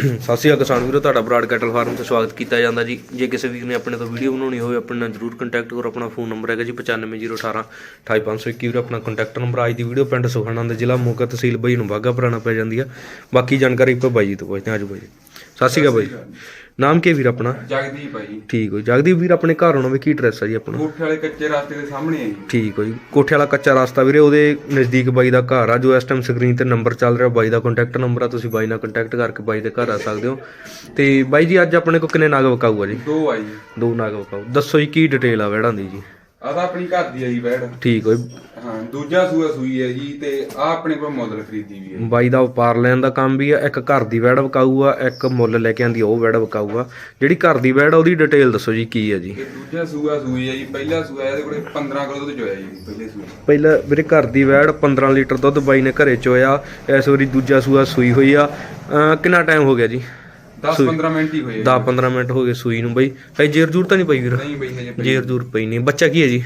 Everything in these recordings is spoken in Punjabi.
ਸਤਿ ਸ਼੍ਰੀ ਅਕਾਲ ਕਿਸਾਨ ਵੀਰੋ, ਤੁਹਾਡਾ ਬਰਾਡ ਕੈਟਲ ਫਾਰਮ ਤੇ ਸਵਾਗਤ ਕੀਤਾ ਜਾਂਦਾ ਜੀ। ਜੇ ਕਿਸੇ ਵੀਰ ਨੇ ਆਪਣੇ ਤੋਂ ਵੀਡੀਓ ਬਣਾਉਣੀ ਹੋਵੇ, ਆਪਣੇ ਨਾਲ ਜਰੂਰ ਕੰਟੈਕਟ ਕਰੋ, ਆਪਣਾ ਫੋਨ ਨੰਬਰ ਹੈਗਾ ਜੀ 95018 28521 ਵੀਰ, ਆਪਣਾ ਕੰਟੈਕਟ ਨੰਬਰ ਅੱਜ ਦੀ ਵੀਡੀਓ ਪਿੰਡ ਸੁਖਾਨੰਦ ਜ਼ਿਲ੍ਹਾ ਮੋਗਾ ਤਹਿਸੀਲ ਬਈ ਨੂੰ ਬਾਗਾ ਪੁਰਾਣਾ ਪੈ ਜਾਂਦੀ ਆ। ਬਾਕੀ ਜਾਣਕਾਰੀ ਆਪਾਂ ਬਾਈ ਜੀ ਤੋਂ ਪੁੱਛਦੇ ਹਾਂ ਅੱਜ ਬਾਈ ਜੀ। ਸਤਿ ਸ਼੍ਰੀ ਅਕਾਲ ਬਾਈ ਨਾਮ ਕੀ ਵੀਰ ਆਪਣਾ? ਜਗਦੀਪ ਆ ਜੀ। ਠੀਕ ਹੋ। ਜਗਦੀਪ ਵੀਰ ਆਪਣੇ ਘਰ ਆਉਣਾ ਵੀ ਕੀ ਐਡਰੈਸ ਹੈ ਜੀ ਆਪਣਾ? ਕੋਠੇ ਵਾਲੇ ਕੱਚੇ ਰਸਤੇ ਦੇ ਸਾਹਮਣੇ ਆ ਜੀ। ਠੀਕ ਹੋ ਜੀ। ਕੋਠੇ ਵਾਲਾ ਕੱਚਾ ਰਸਤਾ ਵੀਰੇ ਉਹਦੇ ਨਜ਼ਦੀਕ ਬਾਈ ਦਾ ਘਰ ਆ ਜੋ ਇਸ ਟਾਈਮ ਸਕਰੀਨ ਤੇ ਨੰਬਰ ਚੱਲ ਰਿਹਾ ਬਾਈ ਦਾ ਕੰਟੈਕਟ ਨੰਬਰ ਆ ਤੁਸੀਂ ਬਾਈ ਨਾਲ ਕੰਟੈਕਟ ਕਰਕੇ ਬਾਈ ਦੇ ਘਰ ਆ ਸਕਦੇ ਹੋ। ਤੇ ਬਾਈ ਜੀ ਅੱਜ ਆਪਣੇ ਕੋਲ ਕਿੰਨੇ ਨਾਗ ਵਕਾਊ ਆ ਜੀ? ਦੋ ਆ ਜੀ। ਦੋ ਨਾਗ ਵਕਾਊ। ਦੱਸੋ ਜੀ ਕੀ ਡਿਟੇਲ ਆ ਵੜਾਂ ਦੀ ਜੀ? ਆ ਤਾਂ ਆਪਣੀ ਘਰ ਦੀ ਆ ਜੀ ਬੈੜ ਠੀਕ ਹੋ ਜੀ। ਹਾਂ ਦੂਜਾ ਸੂਆ ਸੂਈ ਹੈ ਜੀ ਤੇ ਆ ਆਪਣੇ ਕੋਲ ਮੁੱਲ ਖਰੀਦੀ ਵੀ ਹੈ। ਬਾਈ ਦਾ ਵਪਾਰ ਲੈਣ ਦਾ ਕੰਮ ਵੀ ਆ ਇੱਕ ਘਰ ਦੀ ਵੈੜ ਵਕਾਊ ਆ ਇੱਕ ਮੁੱਲ ਲੈ ਕੇ ਆਂਦੀ ਉਹ ਵੈੜ ਵਕਾਊ ਆ ਜਿਹੜੀ ਘਰ ਦੀ ਆ ਉਹਦੀ ਡਿਟੇਲ ਦੱਸੋ ਜੀ ਕੀ ਆ ਜੀ। ਤੇ ਦੂਜਾ ਸੂਆ ਸੂਈ ਹੈ ਜੀ ਪਹਿਲਾ ਸੂਆ ਇਹਦੇ ਕੋਲੇ 15 ਕਿਲੋ ਦੁੱਧ ਚੋਇਆ ਜੀ ਪਹਿਲੇ ਸੂਏ। ਪਹਿਲਾਂ ਵੀਰੇ ਘਰ ਦੀ ਵੈੜ 15 ਲੀਟਰ ਦੁੱਧ ਬਾਈ ਨੇ ਘਰੇ ਚੋਇਆ ਇਸ ਵਾਰੀ ਦੂਜਾ ਸੂਆ ਸੂਈ ਹੋਈ ਆ। ਕਿੰਨਾ ਟਾਈਮ ਹੋ ਗਿਆ ਜੀ? 10 15 ਮਿੰਟ ਹੀ ਹੋਏ 10 15 ਮਿੰਟ ਹੋ ਗਏ ਸੂਈ ਨੂੰ ਬਈ। ਹਜੇ ਜੇਰ ਜੂਰ ਤਾਂ ਨਹੀਂ ਪਈ ਵੀਰ। ਨਹੀਂ ਬਈ ਹਜੇ ਜੇਰ ਜੂਰ ਪਈ ਨਹੀਂ। ਬੱਚਾ ਕੀ ਹੈ ਜੀ?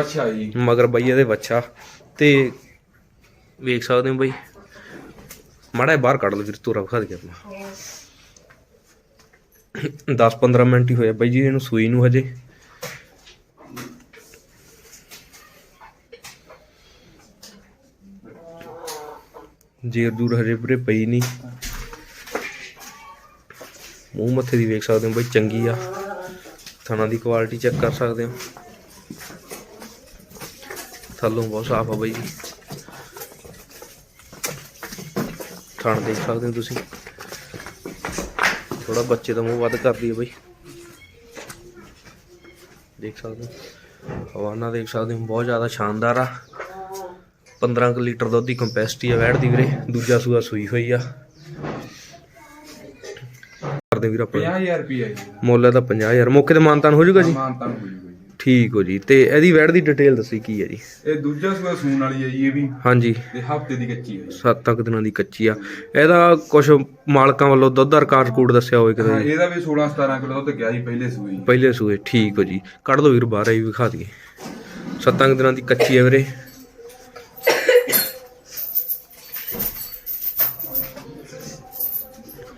ਅੱਛਾ ਜੀ। ਮਗਰ ਬਈ ਇਹਦੇ ਬੱਚਾ। ਤੇ ਵੇਖ ਸਕਦੇ ਹੋ ਬਈ। ਮਾੜਾ ਬਾਹਰ ਕੱਢ ਲਓ ਵੀਰ ਤੋਰਾ ਵਿਖਾ ਦੇ ਆਪਣਾ। 10 15 ਮਿੰਟ ਹੀ ਹੋਇਆ ਬਈ ਜੀ ਇਹਨੂੰ ਸੂਈ ਨੂੰ ਹਜੇ। ਜੇਰ ਦੂਰ ਹਜੇ ਵੀਰੇ ਪਈ ਨਹੀਂ। ਮੂੰਹ ਮੱਥੇ ਦੀ ਵੇਖ ਸਕਦੇ ਹੋ ਬਈ, ਚੰਗੀ ਆ। ਥਣਾ ਦੀ ਕੁਆਲਿਟੀ ਚੈੱਕ ਕਰ ਸਕਦੇ ਹੋ। ਥੱਲੋਂ ਬਹੁਤ ਸਾਫ਼ ਆ ਬਾਈ ਜੀ। ਥਣ ਦੇਖ ਸਕਦੇ ਹੋ ਤੁਸੀਂ। ਥੋੜਾ ਬੱਚੇ ਦਾ ਮੂੰਹ ਵੱਧ ਕਰਦੀ ਹੈ ਬਈ। ਦੇਖ ਸਕਦੇ ਹੋ। ਹਵਾਨਾ ਦੇਖ ਸਕਦੇ ਹੋ, ਬਹੁਤ ਜ਼ਿਆਦਾ ਸ਼ਾਨਦਾਰ ਆ। 15 ਕੁ ਲੀਟਰ ਦੁੱਧ ਦੀ ਕੰਪੈਸਿਟੀ ਆ ਵੈੜ ਦੀ ਵੀਰੇ। ਦੂਜਾ ਸੂਆ ਸੂਈ ਹੋਈ ਆ। ਕਰਦੇ ਵੀਰ ਆਪਾਂ। 50000 ਰੁਪਏ ਜੀ। ਮੁੱਲ ਦਾ 50000 ਮੌਕੇ ਤੇ ਮਾਨਤਾਨ ਹੋ ਜਾਊਗਾ ਜੀ? ਮਾਨਤਾ ਨੂੰ ਹੋਈ ਹੋਈ ਠੀਕ ਹੋ ਜੀ। ਤੇ ਇਹਦੀ ਵੈੜ ਦੀ ਡਿਟੇਲ ਦੱਸੀ ਕੀ ਹੈ ਜੀ? ਇਹ ਦੂਜਾ ਸੂਆ ਸੂਣ ਵਾਲੀ ਹੈ ਜੀ ਇਹ ਵੀ। ਹਾਂਜੀ। ਤੇ ਹਫ਼ਤੇ ਦੀ ਕੱਚੀ ਹੈ ਜੀ। ਸੱਤ ਤੱਕ ਦਿਨਾਂ ਦੀ ਕੱਚੀ ਆ। ਇਹਦਾ ਕੁਝ ਮਾਲਕਾਂ ਵੱਲੋਂ ਦੁੱਧ ਦਾ ਰਿਕਾਰਡ ਕੋਡ ਦੱਸਿਆ ਹੋਵੇ ਹਾਂ ਕਿਤੇ ਇਹਦਾ ਵੀ 16 17 ਕਿਲੋ ਦੁੱਧ ਗਿਆ ਜੀ ਪਹਿਲੇ ਸੂਏ ਪਹਿਲੇ ਸੂਏ ਠੀਕ ਹੋ ਜੀ। ਕੱਢ ਦੋ ਵੀਰ ਬਾਹਰ ਆਈ ਵਿਖਾ ਦਈਏ। ਸੱਤਾਂ ਕੁ ਦਿਨਾਂ ਦੀ ਕੱਚੀ ਹੈ ਵੀਰੇ।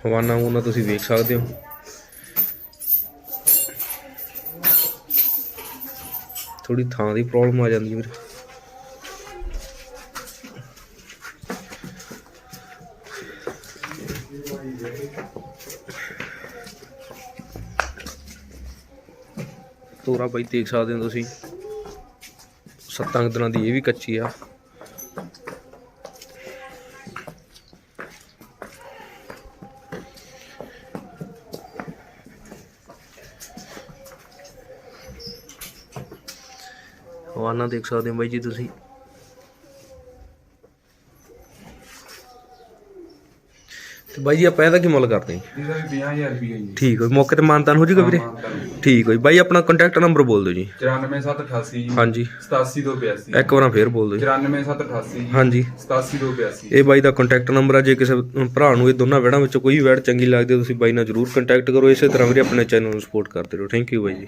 ਹਵਾਨਾ ਉਹਨਾਂ ਤੁਸੀਂ ਵੇਖ ਸਕਦੇ ਹੋ। ਥੋੜੀ ਥਾਂ ਦੀ ਪ੍ਰੋਬਲਮ ਆ ਜਾਂਦੀ ਹੈ ਤੋਰਾ ਬਾਈ ਦੇਖ ਸਕਦੇ ਹੋ ਤੁਸੀਂ। ਸੱਤਾਂ ਕੁ ਦਿਨਾਂ ਦੀ ਇਹ ਵੀ ਕੱਚੀ ਆ। ਹਵਾਨਾ ਦੇਖ ਸਕਦੇ ਹੋ ਬਾਈ ਜੀ ਤੁਸੀਂ। ਤੇ ਬਾਈ ਜੀ ਆਪਾਂ ਇਹਦਾ ਕੀ ਮੁੱਲ ਕਰਦੇ ਹਾਂ? ਇਹਦਾ ਵੀ 50000 ਰੁਪਏ ਜੀ। ਠੀਕ ਹੈ ਮੌਕੇ ਤੇ ਮਾਨਤਾਨ ਹੋ ਜਾਊਗਾ ਵੀਰੇ? ਠੀਕ ਹੈ ਜੀ ਬਾਈ ਆਪਣਾ ਕੰਟੈਕਟ ਨੰਬਰ ਬੋਲ ਦਿਓ ਜੀ। 94788 ਜੀ। ਹਾਂਜੀ। 87282 ਇੱਕ ਵਾਰ ਫੇਰ ਬੋਲ ਦਿਓ ਜੀ। 94788 ਜੀ। ਹਾਂਜੀ। 87282 ਇਹ ਬਾਈ ਦਾ ਕੰਟੈਕਟ ਨੰਬਰ ਆ ਜੇ ਕਿਸੇ ਭਰਾ ਨੂੰ ਇਹ ਦੋਨਾਂ ਵੈੜਾਂ ਵਿੱਚੋਂ ਕੋਈ ਵੈੜ ਚੰਗੀ ਲੱਗਦੀ ਹੈ ਤੁਸੀਂ ਬਾਈ ਨਾਲ ਜਰੂਰ ਕੰਟੈਕਟ ਕਰੋ। ਇਸੇ ਤਰ੍ਹਾਂ ਵੀਰੇ ਆਪਣੇ ਚੈਨਲ ਨੂੰ ਸਪੋਰਟ ਕਰਦੇ ਰਹੋ। ਥੈਂਕ ਯੂ ਬਾਈ ਜੀ।